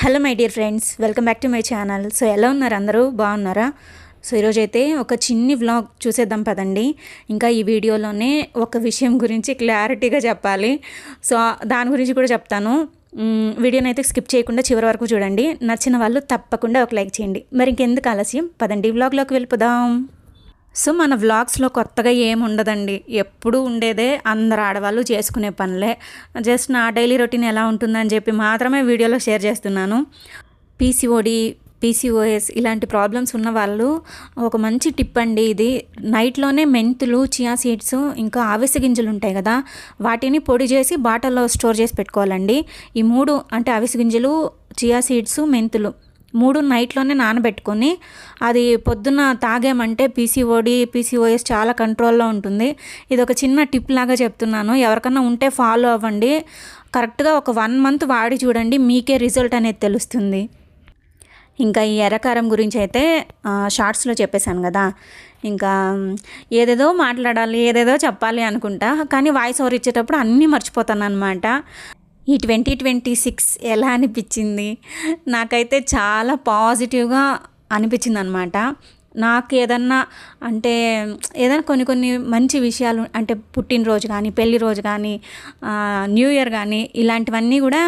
Hello my dear friends welcome back to my channel. So ఎలా ఉన్నారు అందరూ? బాగున్నారా? సో ఈరోజు అయితే ఒక చిన్ని వ్లాగ్ చూసేద్దాం పదండి. ఇంకా ఈ వీడియోలోనే ఒక విషయం గురించి క్లారిటీగా చెప్పాలి. సో దాని గురించి కూడా చెప్తాను. వీడియోని అయితే స్కిప్ చేయకుండా చివరి వరకు చూడండి. నచ్చిన వాళ్ళు తప్పకుండా ఒక లైక్ చేయండి. మరి ఇంకెందుకు ఆలస్యం? పదండి వ్లాగ్లోకి వెళ్ళిపోదాం. సో మన వ్లాగ్స్లో కొత్తగా ఏముండదండి. ఎప్పుడూ ఎప్పుడు ఉండేదే అందరు ఆడవాళ్ళు చేసుకునే పనులే. జస్ట్ నా డైలీ రొటీన్ ఎలా ఉంటుందని చెప్పి మాత్రమే వీడియోలో షేర్ చేస్తున్నాను. పీసీఓడి పీసీఓఎస్ ఇలాంటి ప్రాబ్లమ్స్ ఉన్న వాళ్ళు ఒక మంచి టిప్ అండి ఇది. నైట్లోనే మెంతులు చియా సీడ్స్ ఇంకా ఆవిస గింజలు ఉంటాయి కదా వాటిని పొడి చేసి బాటల్లో స్టోర్ చేసి పెట్టుకోవాలండి. ఈ మూడు అంటే అవిసె గింజలు చియా సీడ్స్ మెంతులు. మూడు నైట్లోనే నానబెట్టుకొని అది పొద్దున్న తాగామంటే పీసీఓడి పీసీఓఎస్ చాలా కంట్రోల్లో ఉంటుంది. ఇది ఒక చిన్న టిప్ లాగా చెప్తున్నాను. ఎవరికన్నా ఉంటే ఫాలో అవ్వండి. కరెక్ట్గా ఒక వన్ మంత్ వాడి చూడండి మీకే రిజల్ట్ అనేది తెలుస్తుంది. ఇంకా ఈ ఎర్రకారం గురించి అయితే షార్ట్స్లో చెప్పేశాను కదా. ఇంకా ఏదేదో మాట్లాడాలి ఏదేదో చెప్పాలి అనుకుంటా. కానీ వాయిస్ ఓవర్ ఇచ్చేటప్పుడు అన్నీ మర్చిపోతాను అనమాట ఈ ట్వంటీ ట్వంటీ సిక్స్ ఎలా అనిపించింది? నాకైతే చాలా పాజిటివ్గా అనిపించింది అనమాట నాకు ఏదన్నా అంటే ఏదైనా కొన్ని కొన్ని మంచి విషయాలు అంటే పుట్టినరోజు కానీ పెళ్ళి రోజు కానీ న్యూ ఇయర్ కానీ ఇలాంటివన్నీ కూడా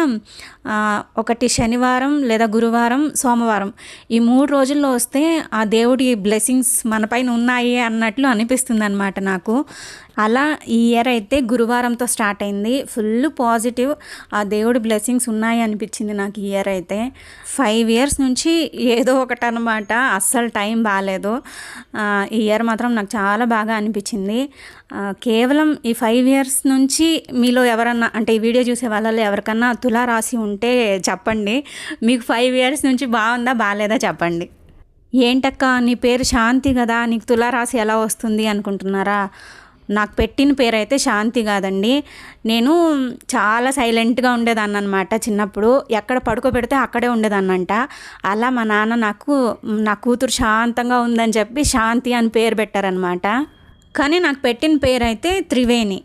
ఒకటి శనివారం లేదా గురువారం సోమవారం. ఈ మూడు రోజుల్లో వస్తే ఆ దేవుడి బ్లెస్సింగ్స్ మనపైన ఉన్నాయి అన్నట్లు అనిపిస్తుంది అనమాట నాకు. అలా ఈ ఇయర్ అయితే గురువారంతో స్టార్ట్ అయింది. ఫుల్ పాజిటివ్ ఆ దేవుడి బ్లెస్సింగ్స్ ఉన్నాయి అనిపించింది నాకు ఈ ఇయర్ అయితే. ఫైవ్ ఇయర్స్ నుంచి ఏదో ఒకటి అనమాట అస్సలు టైం బాగాలేదు ఈ ఇయర్ మాత్రం నాకు చాలా బాగా అనిపించింది. కేవలం ఈ ఫైవ్ ఇయర్స్ నుంచి మీలో ఎవరన్నా అంటే ఈ వీడియో చూసే వాళ్ళలో ఎవరికన్నా తులా రాసి ఉంటే చెప్పండి. మీకు ఫైవ్ ఇయర్స్ నుంచి బాగుందా బాగాలేదా చెప్పండి. ఏంటక్క నీ పేరు శాంతి కదా నీకు తులా రాసి ఎలా వస్తుంది అనుకుంటున్నారా? నాకు పెట్టిన పేరు అయితే శాంతి కాదండి. నేను చాలా సైలెంట్గా ఉండేదాన్ని అనమాట చిన్నప్పుడు. ఎక్కడ పడుకోబెడితే అక్కడే ఉండేదాన్నంట. అలా మా నాన్న నాకు నా కూతురు శాంతంగా ఉందని చెప్పి శాంతి అని పేరు పెట్టారనమాట. కానీ నాకు పెట్టిన పేరు అయితే త్రివేణి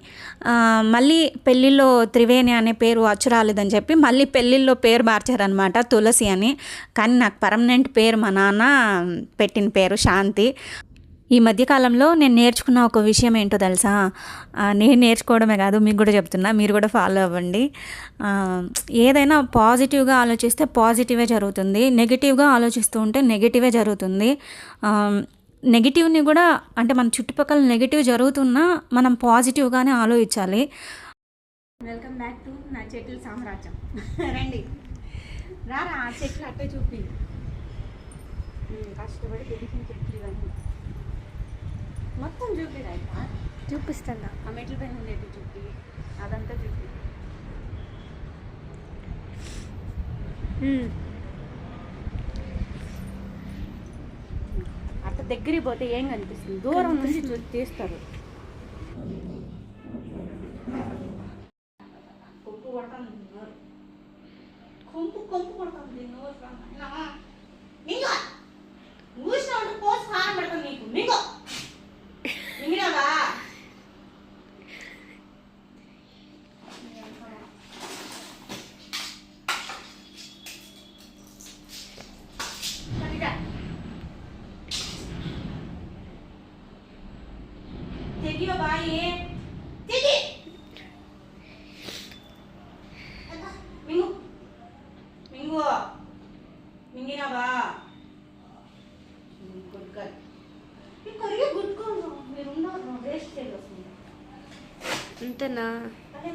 మళ్ళీ పెళ్ళిలో త్రివేణి అనే పేరు అచ్చు రాలేదని చెప్పి మళ్ళీ పెళ్ళిళ్ళలో పేరు మార్చారనమాట తులసి అని. కానీ నాకు పర్మనెంట్ పేరు మా నాన్న పెట్టిన పేరు శాంతి. ఈ మధ్యకాలంలో నేను నేర్చుకున్న ఒక విషయం ఏంటో తెలుసా? నేను నేర్చుకోవడమే కాదు మీకు కూడా చెప్తున్నా మీరు కూడా ఫాలో అవ్వండి. ఏదైనా పాజిటివ్గా ఆలోచిస్తే పాజిటివే జరుగుతుంది నెగిటివ్గా ఆలోచిస్తూ ఉంటే నెగిటివే జరుగుతుంది. నెగిటివ్ని కూడా అంటే మన చుట్టుపక్కల నెగిటివ్ జరుగుతున్నా మనం పాజిటివ్గానే ఆలోచించాలి. వెల్కమ్ బ్యాక్ టు నా చెట్ల సామ్రాజ్యం. రండి. రారా ఆ చెట్లు అట్టే చూపి. కష్టపడి పెంచిన చెట్లు ఇవన్నీ. మొత్తం చూపి రైతా చూపిస్తున్నా ఆ మెట్ల పైన ఉండేది చూపి. అదంతా చూపి. అట్ట దగ్గరికి పోతే ఏం కనిపిస్తుంది? దూరం నుంచి తీస్తారు. అంతేనా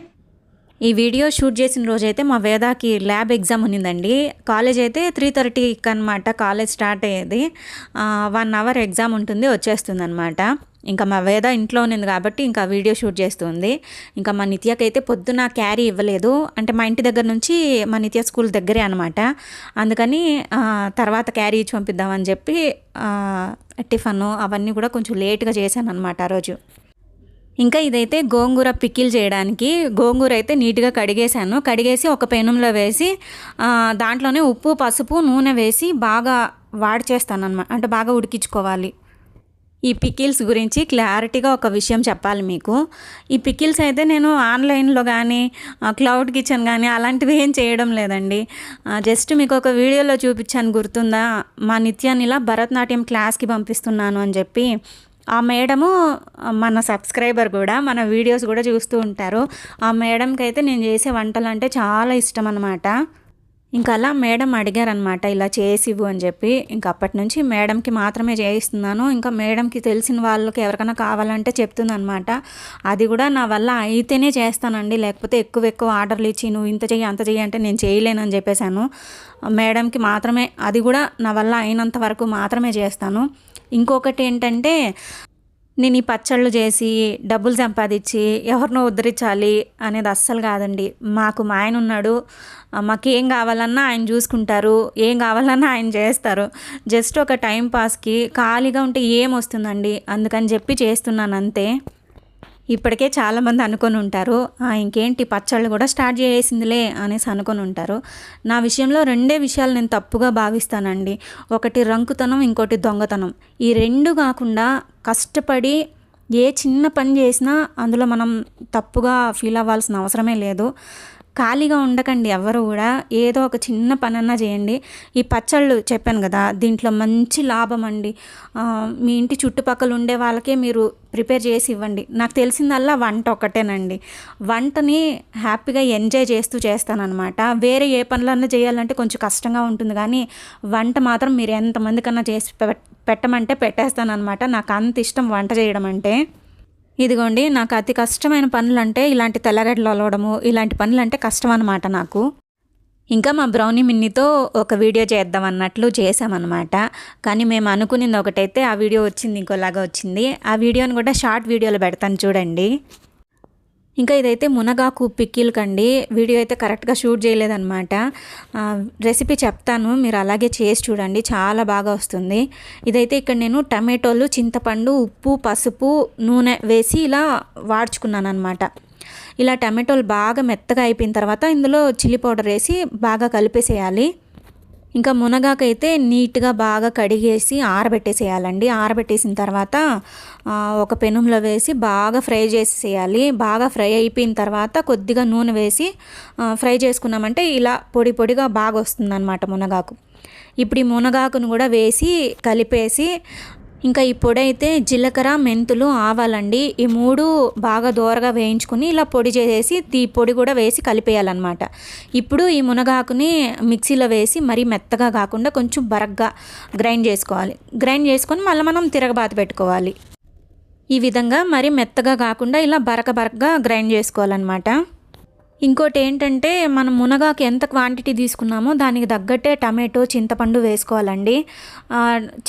ఈ వీడియో షూట్ చేసిన రోజైతే మా వేదాకి ల్యాబ్ ఎగ్జామ్ ఉన్నిందండి. కాలేజ్ అయితే త్రీ థర్టీకి అనమాట కాలేజ్ స్టార్ట్ అయ్యేది. వన్ అవర్ ఎగ్జామ్ ఉంటుంది వచ్చేస్తుంది అనమాట ఇంకా మా వేద ఇంట్లో ఉన్నది కాబట్టి ఇంకా వీడియో షూట్ చేస్తుంది. ఇంకా మా నిత్యకి అయితే పొద్దున క్యారీ ఇవ్వలేదు. అంటే మా ఇంటి దగ్గర నుంచి మా నిత్య స్కూల్ దగ్గరే అనమాట అందుకని తర్వాత క్యారీ ఇచ్చి పంపిద్దామని చెప్పి టిఫన్ అవన్నీ కూడా కొంచెం లేట్గా చేశాను అనమాట ఆ రోజు. ఇంకా ఇదైతే గోంగూర పికిల్ చేయడానికి. గోంగూర అయితే నీట్గా కడిగేశాను. కడిగేసి ఒక పెనంలో వేసి దాంట్లోనే ఉప్పు పసుపు నూనె వేసి బాగా వాడి చేస్తాను అనమాట అంటే బాగా ఉడికించుకోవాలి. ఈ పికిల్స్ గురించి క్లారిటీగా ఒక విషయం చెప్పాలి మీకు. ఈ పికిల్స్ అయితే నేను ఆన్లైన్లో కానీ క్లౌడ్ కిచెన్ కానీ అలాంటివి ఏం చేయడం లేదండి. జస్ట్ మీకు ఒక వీడియోలో చూపించాను గుర్తుందా? మా నిత్యాన్ని ఇలా భరతనాట్యం క్లాస్కి పంపిస్తున్నాను అని చెప్పి. ఆ మేడము మన సబ్స్క్రైబర్ కూడా మన వీడియోస్ కూడా చూస్తూ ఉంటారు. ఆ మేడంకి అయితే నేను చేసే వంటలు అంటే చాలా ఇష్టం అనమాట ఇంకా అలా మేడం అడిగారనమాట ఇలా చేసివ్వు అని చెప్పి. ఇంకా అప్పటి నుంచి మేడంకి మాత్రమే చేయిస్తున్నాను. ఇంకా మేడంకి తెలిసిన వాళ్ళకి ఎవరికైనా కావాలంటే చెప్తుందనమాట అది కూడా నా వల్ల అయితేనే చేస్తానండి. లేకపోతే ఎక్కువ ఎక్కువ ఆర్డర్లు ఇచ్చి నువ్వు ఇంత చెయ్యి అంత చెయ్యి అంటే నేను చేయలేనని చెప్పేశాను. మేడంకి మాత్రమే అది కూడా నా వల్ల అయినంత వరకు మాత్రమే చేస్తాను. ఇంకొకటి ఏంటంటే నేను ఈ పచ్చళ్ళు చేసి డబ్బులు సంపాదించి ఎవరినో ఉద్ధరించాలి అనేది అస్సలు కాదండి. మాకు మా ఆయన ఉన్నాడు. మాకు ఏం కావాలన్నా ఆయన చూసుకుంటారు. ఏం కావాలన్నా ఆయన చేస్తారు. జస్ట్ ఒక టైం పాస్కి ఖాళీగా ఉంటే ఏం వస్తుందండి? అందుకని చెప్పి చేస్తున్నాను అంతే. ఇప్పటికే చాలామంది అనుకొని ఉంటారు ఇంకేంటి పచ్చళ్ళు కూడా స్టార్ట్ చేసిందిలే అనేసి అనుకొని ఉంటారు. నా విషయంలో రెండే విషయాలు నేను తప్పుగా భావిస్తానండి. ఒకటి రంకుతనం ఇంకోటి దొంగతనం. ఈ రెండు కాకుండా కష్టపడి ఏ చిన్న పని చేసినా అందులో మనం తప్పుగా ఫీల్ అవ్వాల్సిన అవసరమే లేదు. ఖాళీగా ఉండకండి ఎవరు కూడా. ఏదో ఒక చిన్న పనన్నా చేయండి. ఈ పచ్చళ్ళు చెప్పాను కదా దీంట్లో మంచి లాభం అండి. మీ ఇంటి చుట్టుపక్కల ఉండే వాళ్ళకే మీరు ప్రిపేర్ చేసి ఇవ్వండి. నాకు తెలిసిందల్లా వంట ఒక్కటేనండి వంటని హ్యాపీగా ఎంజాయ్ చేస్తూ చేస్తానన్నమాట. వేరే ఏ పనులన్నా చేయాలంటే కొంచెం కష్టంగా ఉంటుంది కానీ వంట మాత్రం మీరు ఎంతమందికన్నా చేసి పె- పెట్టమంటే పెట్టేస్తానన్నమాట. నాకు అంత ఇష్టం వంట చేయడం అంటే. ఇదిగోండి నాకు అతి కష్టమైన పనులు అంటే ఇలాంటి తెల్లగడ్డలు అలవడము ఇలాంటి పనులు అంటే కష్టం అనమాట నాకు. ఇంకా మా బ్రౌనీ మిన్నీతో ఒక వీడియో చేద్దాం అన్నట్లు చేసామన్నమాట కానీ మేము అనుకునింది ఒకటైతే ఆ వీడియో వచ్చింది ఇంకోలాగా వచ్చింది. ఆ వీడియోని కూడా షార్ట్ వీడియోలో పెడతాను చూడండి. ఇంకా ఇదైతే మునగాకు పిక్కిల్ కండి. వీడియో అయితే కరెక్ట్గా షూట్ చేయలేదన్నమాట. రెసిపీ చెప్తాను. మీరు అలాగే చేసి చూడండి. చాలా బాగా వస్తుంది. ఇదైతే ఇక్కడ నేను టమాటోలు చింతపండు ఉప్పు పసుపు నూనె వేసి ఇలా వాడ్చుకున్నాను అనమాట ఇలా టమాటోలు బాగా మెత్తగా అయిపోయిన తర్వాత ఇందులో చిల్లీ పౌడర్ వేసి బాగా కలిపేసేయాలి. ఇంకా మునగాకైతే నీట్గా బాగా కడిగేసి ఆరబెట్టేసేయాలండి. ఆరబెట్టేసిన తర్వాత ఒక పెనంలో వేసి బాగా ఫ్రై చేసేయాలి బాగా ఫ్రై అయిపోయిన తర్వాత కొద్దిగా నూనె వేసి ఫ్రై చేసుకున్నామంటే ఇలా పొడి పొడిగా బాగా వస్తుందన్నమాట మునగాకు. ఇప్పుడు ఈ మునగాకును కూడా వేసి కలిపేసి ఇంకా ఈ పొడి అయితే జీలకర్ర మెంతులు ఆవాలండి. ఈ మూడు బాగా దోరగా వేయించుకుని ఇలా పొడి చేసేసి ఈ పొడి కూడా వేసి కలిపేయాలన్నమాట. ఇప్పుడు ఈ మునగాకుని మిక్సీలో వేసి మరీ మెత్తగా కాకుండా కొంచెం బరగ్గా గ్రైండ్ చేసుకోవాలి. గ్రైండ్ చేసుకొని మళ్ళీ మనం తిరగబాత పెట్టుకోవాలి. ఈ విధంగా మరి మెత్తగా కాకుండా ఇలా బరక బరకగా గ్రైండ్ చేసుకోవాలన్నమాట. ఇంకోటి ఏంటంటే మనం మునగాకు ఎంత క్వాంటిటీ తీసుకున్నామో దానికి తగ్గట్టే టమాటో చింతపండు వేసుకోవాలండి.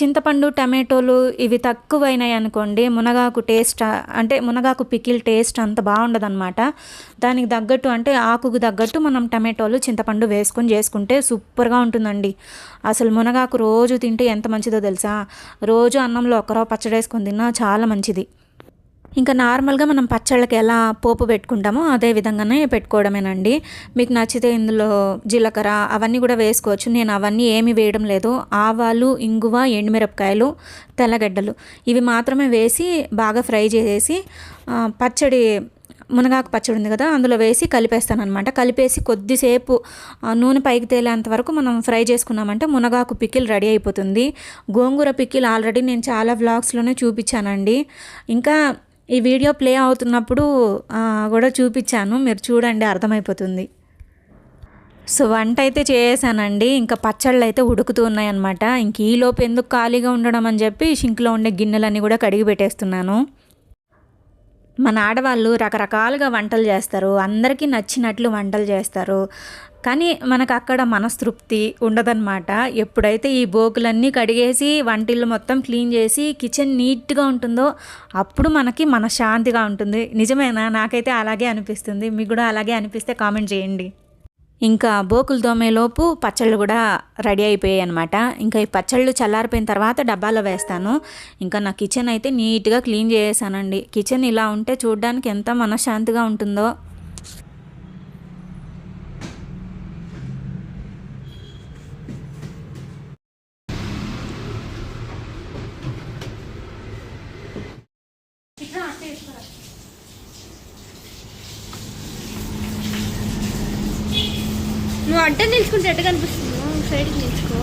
చింతపండు టమాటోలు ఇవి తక్కువైనాయి అనుకోండి మునగాకు టేస్ట్ అంటే మునగాకు పికిల్ టేస్ట్ అంత బాగుండదన్నమాట. దానికి తగ్గట్టు అంటే ఆకుకు తగ్గట్టు మనం టమాటోలు చింతపండు వేసుకొని చేసుకుంటే సూపర్గా ఉంటుందండి. అసలు మునగాకు రోజు తింటే ఎంత మంచిదో తెలుసా? రోజు అన్నంలో ఒకరో పచ్చడి వేసుకొని తిన్నా చాలా మంచిది. ఇంకా నార్మల్గా మనం పచ్చళ్ళకి ఎలా పోపు పెట్టుకుంటామో అదే విధంగానే పెట్టుకోవడమేనండి. మీకు నచ్చితే ఇందులో జీలకర్ర అవన్నీ కూడా వేసుకోవచ్చు. నేను అవన్నీ ఏమీ వేయడం లేదు. ఆవాలు ఇంగువ ఎండుమిరపకాయలు తెల్లగడ్డలు ఇవి మాత్రమే వేసి బాగా ఫ్రై చేసేసి పచ్చడి మునగాకు పచ్చడి ఉంది కదా అందులో వేసి కలిపేస్తాను అనమాట కలిపేసి కొద్దిసేపు నూనె పైకి తేలేంత వరకు మనం ఫ్రై చేసుకున్నామంటే మునగాకు పికిల్ రెడీ అయిపోతుంది. గోంగూర పికిల్ ఆల్రెడీ నేను చాలా వ్లాగ్స్లోనే చూపించానండి. ఇంకా ఈ వీడియో ప్లే అవుతున్నప్పుడు కూడా చూపించాను. మీరు చూడండి అర్థమైపోతుంది. సో వంట అయితే చేసానండి ఇంకా పచ్చళ్ళు అయితే ఉడుకుతూ ఉన్నాయన్నమాట. ఇంక ఈలోపు ఎందుకు ఖాళీగా ఉండడం అని చెప్పి షింక్లో ఉండే గిన్నెలన్నీ కూడా కడిగి పెట్టేస్తున్నాను. మన ఆడవాళ్ళు రకరకాలుగా వంటలు చేస్తారు. అందరికీ నచ్చినట్లు వంటలు చేస్తారు. కానీ మనకు అక్కడ మనస్తృప్తి ఉండదన్నమాట. ఎప్పుడైతే ఈ బోకులన్నీ కడిగేసి వంటిల్లు మొత్తం క్లీన్ చేసి కిచెన్ నీట్గా ఉంటుందో అప్పుడు మనకి మనశ్శాంతిగా ఉంటుంది. నిజమేనా? నాకైతే అలాగే అనిపిస్తుంది. మీకు కూడా అలాగే అనిపిస్తే కామెంట్ చేయండి. ఇంకా బోకులు దోమేలోపు పచ్చళ్ళు కూడా రెడీ అయిపోయాయి అనమాట ఇంకా ఈ పచ్చళ్ళు చల్లారిపోయిన తర్వాత డబ్బాలో వేస్తాను. ఇంకా నా కిచెన్ అయితే నీట్గా క్లీన్ చేసేసానండి. కిచెన్ ఇలా ఉంటే చూడడానికి ఎంత మనశ్శాంతిగా ఉంటుందో. నువ్వు అడ్డ నిల్చుకుంటే ఎట్ట కనిపిస్తుంది? సైడ్కి నిల్చుకో.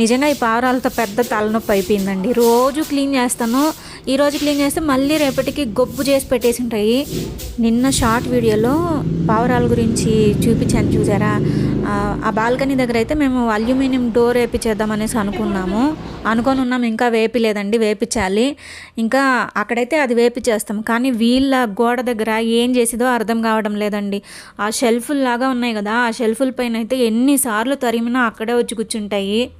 నిజంగా ఈ పావురాలతో పెద్ద తలనొప్పి అయిపోయిందండి. రోజు క్లీన్ చేస్తాను. ఈరోజు క్లీన్ చేస్తే మళ్ళీ రేపటికి గొబ్బు చేసి పెట్టేసి ఉంటాయి. నిన్న షార్ట్ వీడియోలో పావురాల గురించి చూపించాను చూసారా? ఆ, బాల్కనీ దగ్గర అయితే మేము అల్యూమినియం డోర్ వేపించేద్దాం అనేసి అనుకున్నాము. అనుకొని ఉన్నాం ఇంకా వేపిలేదండి వేపించాలి ఇంకా అక్కడైతే అది వేపించేస్తాం కానీ వీళ్ళ గోడ దగ్గర ఏం చేసేదో అర్థం కావడం లేదండి. ఆ షెల్ఫుల్లాగా ఉన్నాయి కదా ఆ షెల్ఫుల పైన అయితే ఎన్నిసార్లు తరిమినా అక్కడే వచ్చి కూర్చుంటాయి.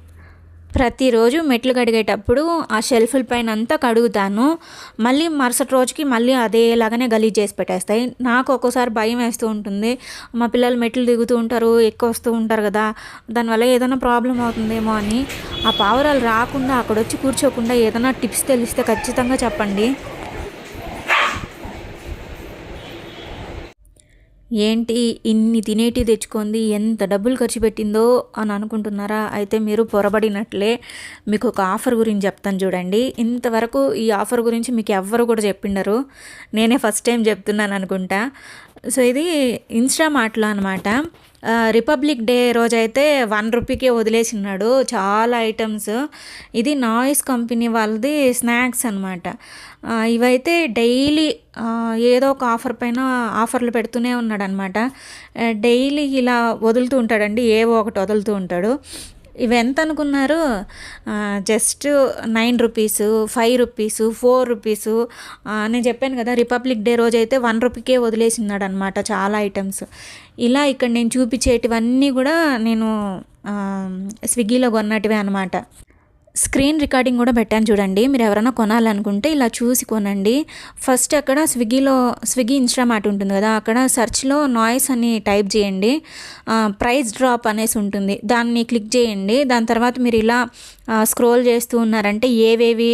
ప్రతిరోజు మెట్లు కడిగేటప్పుడు ఆ షెల్ఫుల పైన అంతా కడుగుతాను. మళ్ళీ మరుసటి రోజుకి మళ్ళీ అదేలాగానే గలీజ్ చేసి పెట్టేస్తాయి. నాకు ఒక్కోసారి భయం వేస్తూ ఉంటుంది. మా పిల్లలు మెట్లు దిగుతూ ఉంటారు ఎక్కువ వస్తూ ఉంటారు కదా. దానివల్ల ఏదైనా ప్రాబ్లం అవుతుందేమో అని. ఆ పావురాలు రాకుండా అక్కడ వచ్చి కూర్చోకుండా ఏదైనా టిప్స్ తెలిస్తే ఖచ్చితంగా చెప్పండి. ఏంటి ఇన్ని తినేటి తెచ్చుకుంది ఎంత డబ్బులు ఖర్చు పెట్టిందో అని అనుకుంటున్నారా? అయితే మీరు పొరబడినట్లే మీకు ఒక ఆఫర్ గురించి చెప్తాను చూడండి. ఇంతవరకు ఈ ఆఫర్ గురించి మీకు ఎవ్వరు కూడా చెప్పిండరు. నేనే ఫస్ట్ టైం చెప్తున్నాను అనుకుంటా. సో ఇది ఇన్స్టా మాటలో అనమాట రిపబ్లిక్ డే రోజైతే వన్ రూపీకే వదిలేసినాడు చాలా ఐటమ్స్. ఇది నాయిస్ కంపెనీ వాళ్ళది స్నాక్స్ అనమాట ఇవైతే డైలీ ఏదో ఒక ఆఫర్ పైన ఆఫర్లు పెడుతూనే ఉన్నాడనమాట డైలీ ఇలా వదులుతూ ఉంటాడండి. ఏవో ఒకటి వదులుతూ ఉంటాడు. ఇవి ఎంత అనుకున్నారు? Just nine rupees five rupees four rupees. నేను చెప్పాను కదా రిపబ్లిక్ డే రోజు అయితే వన్ రూపీకే వదిలేసిన్నాడు అనమాట చాలా ఐటమ్స్. ఇలా ఇక్కడ నేను చూపించేటివన్నీ కూడా నేను స్విగ్గీలో కొన్నటివే అనమాట. స్క్రీన్ రికార్డింగ్ కూడా పెట్టాను చూడండి. మీరు ఎవరైనా కొనాలనుకుంటే ఇలా చూసి కొనండి. ఫస్ట్ అక్కడ స్విగ్గీలో స్విగ్గీ ఇన్స్టామార్ట్ ఉంటుంది కదా అక్కడ సెర్చ్లో నాయిస్ అని టైప్ చేయండి. ప్రైస్ డ్రాప్ అనేసి ఉంటుంది. దాన్ని క్లిక్ చేయండి. దాని తర్వాత మీరు ఇలా స్క్రోల్ చేస్తూ ఉన్నారంటే ఏవేవి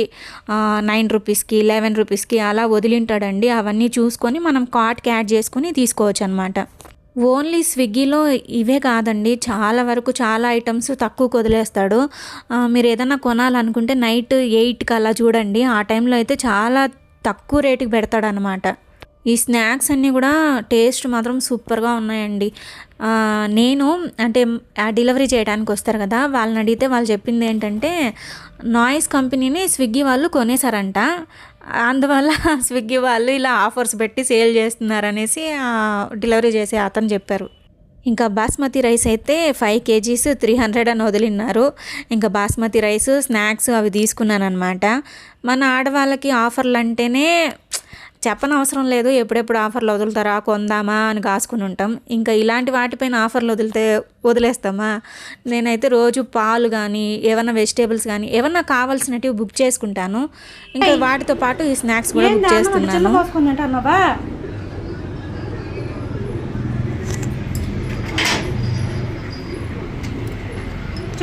నైన్ రూపీస్కి లెవెన్ రూపీస్కి అలా వదిలింటాడండి. అవన్నీ చూసుకొని మనం కార్ట్కి యాడ్ చేసుకొని తీసుకోవచ్చు అనమాట ఓన్లీ స్విగ్గీలో ఇవే కాదండి. చాలా వరకు చాలా ఐటమ్స్ తక్కువకు వదిలేస్తాడు మీరు ఏదైనా కొనాలనుకుంటే నైట్ ఎయిట్కి అలా చూడండి. ఆ టైంలో అయితే చాలా తక్కువ రేటుకి పెడతాడనమాట. ఈ స్నాక్స్ అన్నీ కూడా టేస్ట్ మాత్రం సూపర్గా ఉన్నాయండి. నేను అంటే ఆ డెలివరీ చేయడానికి వస్తారు కదా వాళ్ళని అడిగితే వాళ్ళు చెప్పింది ఏంటంటే నాయిస్ కంపెనీని స్విగ్గీ వాళ్ళు కొనేసారంట అందువల్ల స్విగ్గీ వాళ్ళు ఇలా ఆఫర్స్ పెట్టి సేల్ చేస్తున్నారనేసి డెలివరీ చేసే అతను చెప్పారు. ఇంకా బాస్మతి రైస్ అయితే ఫైవ్ కేజీస్ త్రీ హండ్రెడ్ అని వదిలిన్నారు. ఇంకా బాస్మతి రైస్ స్నాక్స్ అవి తీసుకున్నాను అనమాట మన ఆడవాళ్ళకి ఆఫర్లు అంటేనే చెప్పనవసరం లేదు ఎప్పుడెప్పుడు ఆఫర్లు వదులుతారా కొందామా అని కాసుకుని ఉంటాం. ఇంకా ఇలాంటి వాటిపైన ఆఫర్లు వదిలితే వదిలేస్తామా? నేనైతే రోజు పాలు కానీ ఏమన్నా వెజిటేబుల్స్ కానీ ఏమన్నా కావాల్సినవి బుక్ చేసుకుంటాను. ఇంకా వాటితో పాటు ఈ స్నాక్స్ కూడా బుక్ చేస్తున్నాను.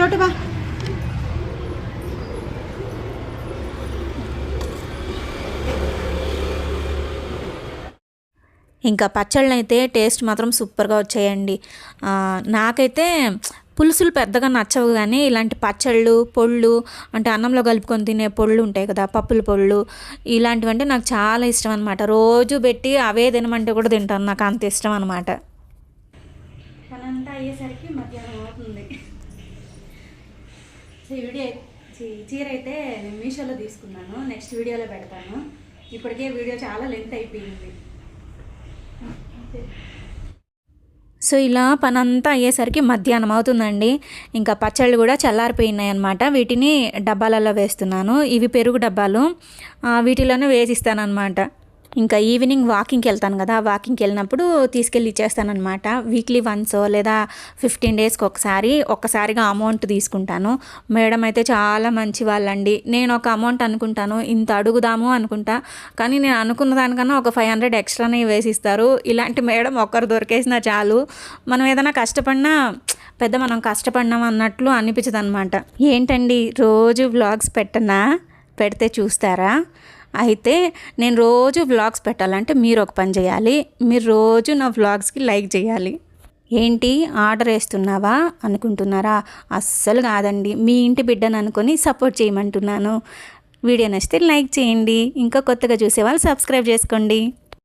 చోటు బా. ఇంకా పచ్చళ్ళు అయితే టేస్ట్ మాత్రం సూపర్గా వచ్చాయండి. నాకైతే పులుసులు పెద్దగా నచ్చవు కానీ ఇలాంటి పచ్చళ్ళు పొళ్ళు అంటే అన్నంలో కలుపుకొని తినే పొళ్ళు ఉంటాయి కదా పప్పుల పొళ్ళు ఇలాంటివి అంటే నాకు చాలా ఇష్టం అనమాట రోజు పెట్టి అవే తినమంటే కూడా తింటాను. నాకు అంత ఇష్టం అనమాట పనంతా అయ్యేసరికి మధ్యాహ్నం అవుతుంది. వీడియో చీర అయితే నేను మీషోలో తీసుకున్నాను. నెక్స్ట్ వీడియోలో పెడతాను. ఇప్పటికే వీడియో చాలా లెంత్ అయిపోయింది. సో ఇలా పనంతా అయ్యేసరికి మధ్యాహ్నం అవుతుందండి. ఇంకా పచ్చళ్ళు కూడా చల్లారిపోయినాయి అనమాట వీటిని డబ్బాలలో వేస్తున్నాను. ఇవి పెరుగు డబ్బాలు. వీటిలోనే వేసిస్తాను అనమాట ఇంకా ఈవినింగ్ వాకింగ్కి వెళ్తాను కదా వాకింగ్కి వెళ్ళినప్పుడు తీసుకెళ్ళి ఇచ్చేస్తానమాట వీక్లీ వన్స్ లేదా ఫిఫ్టీన్ డేస్కి ఒకసారి ఒక్కసారిగా అమౌంట్ తీసుకుంటాను. మేడం అయితే చాలా మంచి వాళ్ళండి నేను ఒక అమౌంట్ అనుకుంటాను ఇంత అడుగుదాము అనుకుంటా. కానీ నేను అనుకున్న దానికన్నా ఒక ఫైవ్ హండ్రెడ్ ఎక్స్ట్రానే వేసిస్తారు. ఇలాంటి మేడం ఒక్కరు దొరికేసినా చాలు. మనం ఏదైనా కష్టపడినా పెద్ద మనం కష్టపడినాం అన్నట్లు అనిపించదు అనమాట ఏంటండి రోజు వ్లాగ్స్ పెట్టనా? పెడితే చూస్తారా? అయితే నేను రోజు వ్లాగ్స్ పెట్టాలంటే మీరు ఒక పని చేయాలి. మీరు రోజు నా వ్లాగ్స్కి లైక్ చేయాలి. ఏంటి? ఆర్డర్ వేస్తున్నావా? అనుకుంటున్నారా? అస్సలు కాదండి. మీ ఇంటి బిడ్డను అనుకొని సపోర్ట్ చేయమంటున్నాను. వీడియో నచ్చితే లైక్ చేయండి. ఇంకా కొత్తగా చూసే వాళ్ళు సబ్స్క్రైబ్ చేసుకోండి.